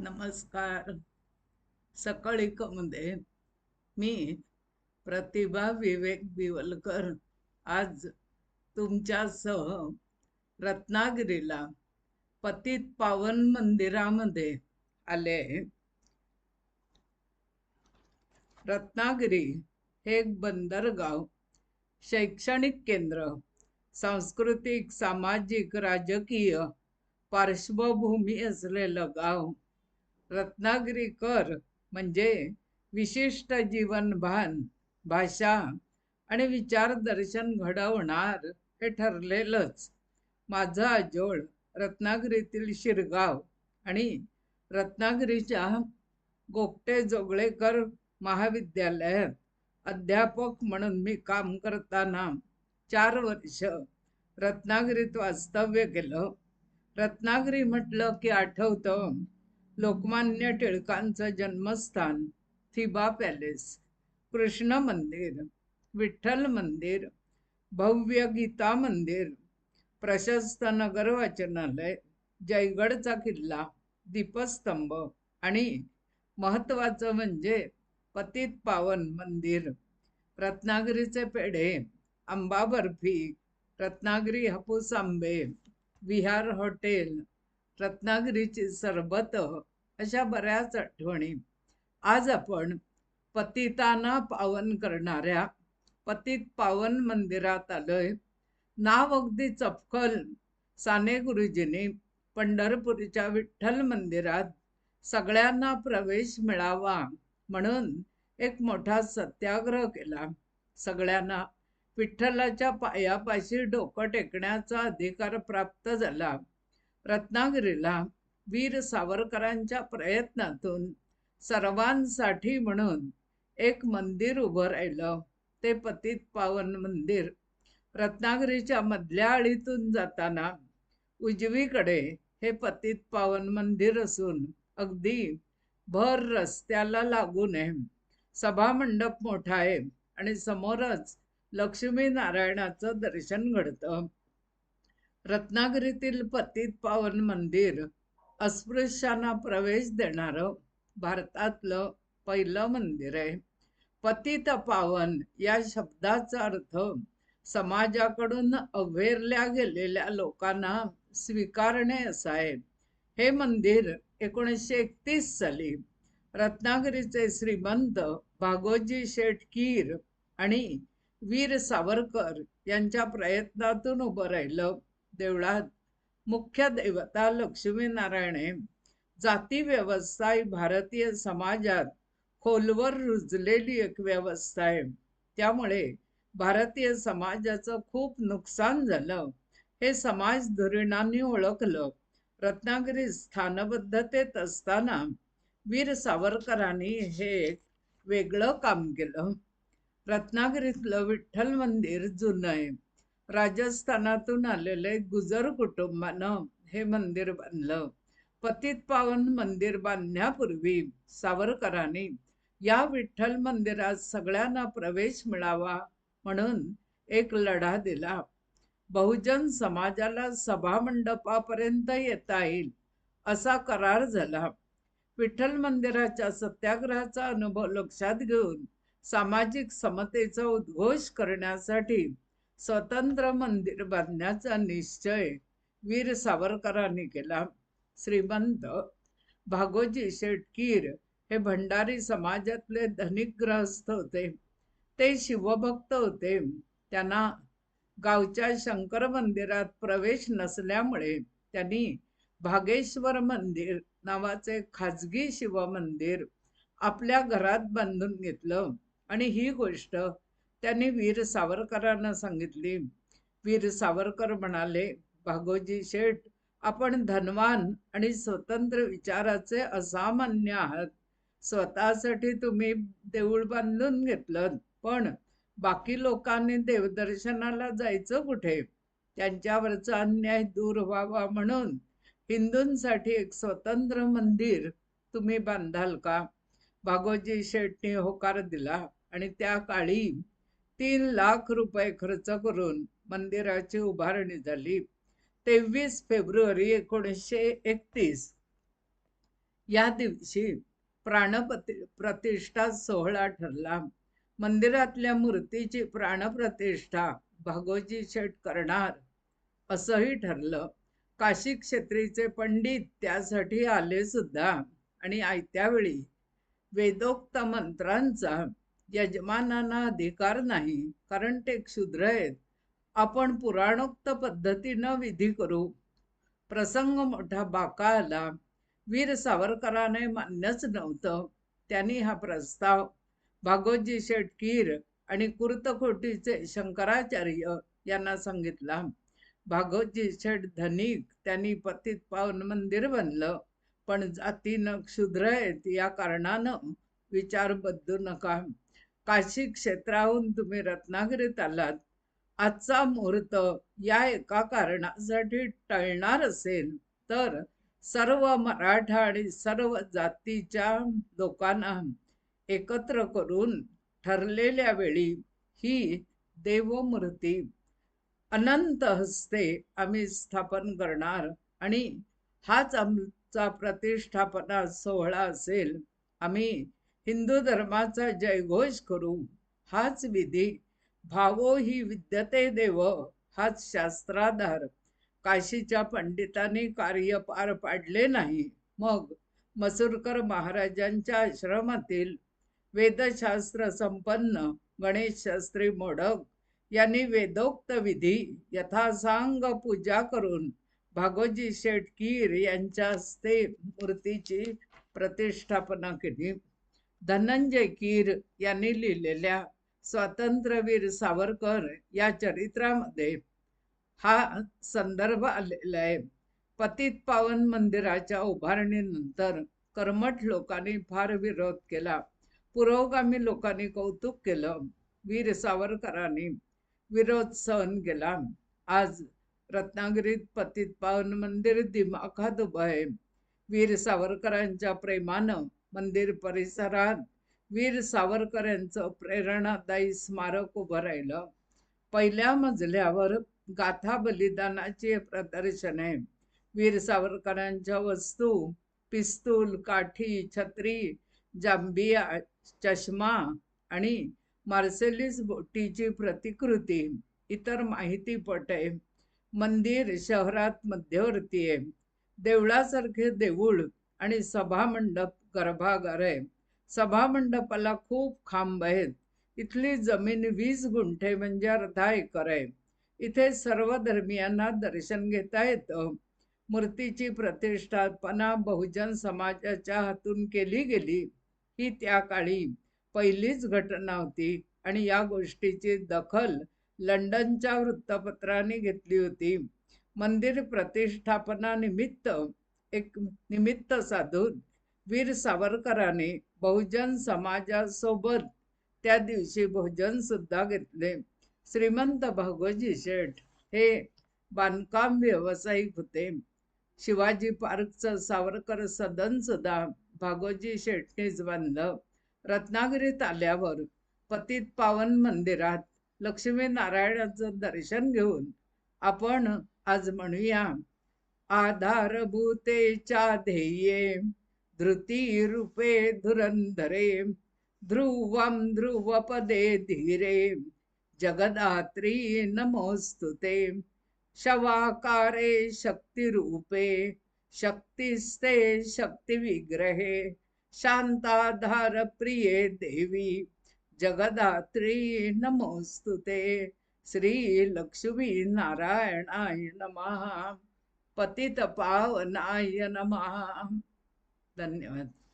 नमस्कार. सकळिकमध्ये मी प्रतिभा विवेक बिवलकर. आज तुमच्यासह रत्नागिरीला पतित पावन मंदिरामध्ये आले. रत्नागिरी हे एक बंदरगाव शैक्षणिक केंद्र सांस्कृतिक सामाजिक राजकीय पार्श्वभूमी असलेलं गाव. रत्नागिरीकर म्हणजे विशिष्ट जीवनभान भाषा आणि विचारदर्शन घडवणार हे ठरलेलंच. माझं आजोळ रत्नागिरीतील शिरगाव आणि रत्नागिरीच्या गोपटे जोगळेकर महाविद्यालयात अध्यापक म्हणून मी काम करताना चार वर्ष रत्नागिरीत वास्तव्य केलं. रत्नागिरी म्हटलं की आठवतं लोकमान्य टिळकांचं जन्मस्थान थिबा पॅलेस. कृष्ण मंदिर विठ्ठल मंदिर भव्य गीता मंदिर प्रशस्त नगर वाचनालय जयगडचा किल्ला दीपस्तंभ आणि महत्त्वाचं म्हणजे पतित पावन मंदिर. रत्नागिरीचे पेढे आंबा बर्फी रत्नागिरी हापूस आंबे विहार हॉटेल रत्नागिरीची सरबत अशा बऱ्याच आठवणी. आज आपण पतिताना पावन करणाऱ्या पतित पावन मंदिरात आलोय. नाव अगदी चपखल साने गुरुजींनी पंढरपूरच्या विठ्ठल मंदिरात सगळ्यांना प्रवेश मिळावा म्हणून एक मोठा सत्याग्रह केला. सगळ्यांना विठ्ठलाच्या पायापाशी डोकं टेकण्याचा अधिकार प्राप्त झाला. रत्नागिरीला वीर सावरकरांच्या प्रयत्नातून सर्वांसाठी म्हणून एक मंदिर उभं राहिलं. ते पतित पावन मंदिर रत्नागिरीच्या मधल्या आळीतून जाताना उजवीकडे हे पतित पावन मंदिर असून अगदी भर रस्त्याला लागून आहे. सभा मंडप मोठा आहे आणि समोरच लक्ष्मीनारायणाचं दर्शन घडतं. रत्नागिरीतील पतित पावन मंदिर अस्पृश्यांना प्रवेश देणारं भारतातलं पहिलं मंदिर आहे. पतित पावन या शब्दाचा अर्थ समाजाकडून अवेरल्या गेलेल्या लोकांना स्वीकारणे असा आहे. हे मंदिर एकोणीसशे एकतीस साली रत्नागिरीचे श्रीमंत भागोजी शेटकीर आणि वीर सावरकर यांच्या प्रयत्नातून उभं राहिलं. देवळात मुख्य देवता लक्ष्मीनारायणे जाती व्यवस्था ही भारतीय समाजात खोलवर रुजलेली एक व्यवस्था आहे. त्यामुळे भारतीय समाजाचं खूप नुकसान झालं. हे समाज धुरीणांनी ओळखलं. रत्नागिरी स्थानबद्धतेत असताना वीर सावरकरांनी हे एक वेगळं काम केलं. रत्नागिरीतलं विठ्ठल मंदिर जुनं आहे. राजस्थानातून आलेले गुजर कुटुंबानं हे मंदिर बांधलं. पतित पावन मंदिर बांधण्यापूर्वी सावरकरांनी या विठ्ठल मंदिरात सगळ्यांना प्रवेश मिळावा म्हणून एक लढा दिला. बहुजन समाजाला सभामंडपापर्यंत येता येईल असा करार झाला. विठ्ठल मंदिराच्या सत्याग्रहाचा अनुभव लक्षात घेऊन सामाजिक समतेचा उद्घोष करण्यासाठी स्वतंत्र मंदिर बांधण्याचा निश्चय वीर सावरकरांनी केला. श्रीमंत भागोजी शेटकीर हे भंडारी समाजातले धनिक ग्रहस्थ होते. ते शिवभक्त होते. त्यांना गावच्या शंकर मंदिरात प्रवेश नसल्यामुळे त्यांनी भागेश्वर मंदिर नावाचे खाजगी शिवमंदिर आपल्या घरात बांधून घेतलं. आणि ही गोष्ट त्यांनी वीर सावरकरांना सांगितली. वीर सावरकर म्हणाले भागोजी शेठ आपण धनवान आणि स्वतंत्र विचाराचे असामान्य आहात. स्वतःसाठी तुम्ही देऊळ बांधून घेतलं पण बाकी लोकांनी देवदर्शनाला जायचं कुठे? त्यांच्यावरचा अन्याय दूर व्हावा म्हणून हिंदूंसाठी एक स्वतंत्र मंदिर तुम्ही बांधाल का? भागोजी शेठने होकार दिला आणि त्या काळी तीन लाख रुपये खर्च करून मंदिराची उभारणी झाली. तेवीस फेब्रुवारी एकोणीसशे एकतीस. या दिवशी प्राणप्रति प्रतिष्ठा सोहळा ठरला. मंदिरातल्या मूर्तीची प्राणप्रतिष्ठा भागोजी शेठ करणार असंही ठरलं. काशी क्षेत्रीचे पंडित त्यासाठी आले सुद्धा आणि आयत्यावेळी वेदोक्त मंत्रांचा यजमानांना अधिकार नाही कारण ते क्षुद्र आहेत. आपण पुराणोक्त पद्धतीनं विधी करू. प्रसंग मोठा बाका आला. वीर सावरकराने मान्यच नव्हतं. त्यांनी हा प्रस्ताव भागोजी शेटकीर आणि कुर्तखोटीचे शंकराचार्य यांना सांगितला. भागवतजी शेठ धनिक त्यांनी पतित पावन मंदिर बनलं. पण जातीनं क्षुद्र आहेत या कारणानं विचार बदलू नका. काशी क्षेत्राहून तुम्ही रत्नागिरीत आलात. आजचा मुहूर्त या एका कारणासाठी टळणार असेल तर सर्व मराठा आणि सर्व जातीच्या लोकांना एकत्र करून ठरलेल्या वेळी ही देवमूर्ती अनंत हस्ते आम्ही स्थापन करणार आणि हाच आमचा प्रतिष्ठापना सोहळा असेल. आम्ही हिंदू धर्माचा जयघोष करू हाच विधी. भावो ही विद्यते देव हाच शास्त्राधार. काशीच्या पंडितांनी कार्य पार पाडले नाही. मग मसूरकर महाराजांच्या आश्रमातील वेदशास्त्र संपन्न गणेश शास्त्री मोडक यांनी वेदोक्त विधी यथासांग पूजा करून भागोजी शेटकीर यांच्या हस्ते मूर्तीची प्रतिष्ठापना केली. धनंजय कीर यांनी लिहिलेल्या स्वातंत्र्यवीर सावरकर या चरित्रामध्ये हा संदर्भ आलेला आहे. पतित पावन मंदिराच्या उभारणीनंतर कर्मठ लोकांनी फार विरोध केला. पुरोगामी लोकांनी कौतुक केलं. वीर सावरकरांनी विरोध सहन केला. आज रत्नागिरीत पतित पावन मंदिर दिमाखात उभं आहे. वीर सावरकरांच्या प्रेमानं मंदिर परिसरात वीर सावरकर यांचं प्रेरणादायी स्मारक उभं राहिलं. पहिल्या मजल्यावर गाथा बलिदानाचे प्रदर्शन आहे. वीर सावरकरांच्या वस्तू पिस्तूल काठी छत्री जांबिया चष्मा आणि मार्सेलिस बोटीची प्रतिकृती इतर माहितीपट आहे. मंदिर शहरात मध्यवर्ती आहे. देवळासारखे देऊळ आणि सभामंडप गर्भागार. आहे सभामंडपाला खूप खांब आहेत. इथली जमीन वीस गुंठे म्हणजे अर्धा एकर आहे. इथे सर्व धर्मियांना दर्शन घेता येतं. मूर्तीची प्रतिष्ठापना बहुजन समाजाच्या हातून केली गेली. ही त्या काळी पहिलीच घटना होती आणि या गोष्टीची दखल लंडनच्या वृत्तपत्राने घेतली होती. मंदिर प्रतिष्ठापना निमित्त एक निमित्त साधून वीर सावरकरांनी बहुजन समाजासोबत त्या दिवशी भोजन सुद्धा घेतले. श्रीमंत भागोजी शेठ हे बांधकाम व्यावसायिक होते. शिवाजी पार्कचं सावरकर सदन सुद्धा भागोजी शेठनेच बांधलं. रत्नागिरीत आल्यावर पतित पावन मंदिरात लक्ष्मीनारायणाचं दर्शन घेऊन आपण आज म्हणूया. आधारभूतेच्या ध्येये. धृतीरूपे धुरंधरे ध्रुवं ध्रुवपदे धीरे जगदात्री नमोस्तुते शवाकारे शक्तिरूपे शक्तिस्ते शक्तिविग्रहे शांताधार प्रिये देवी जगदात्री नमोस्तुते श्री लक्ष्मी नारायणाय नमः पतितपावनाय नमः। नमः धन्यवाद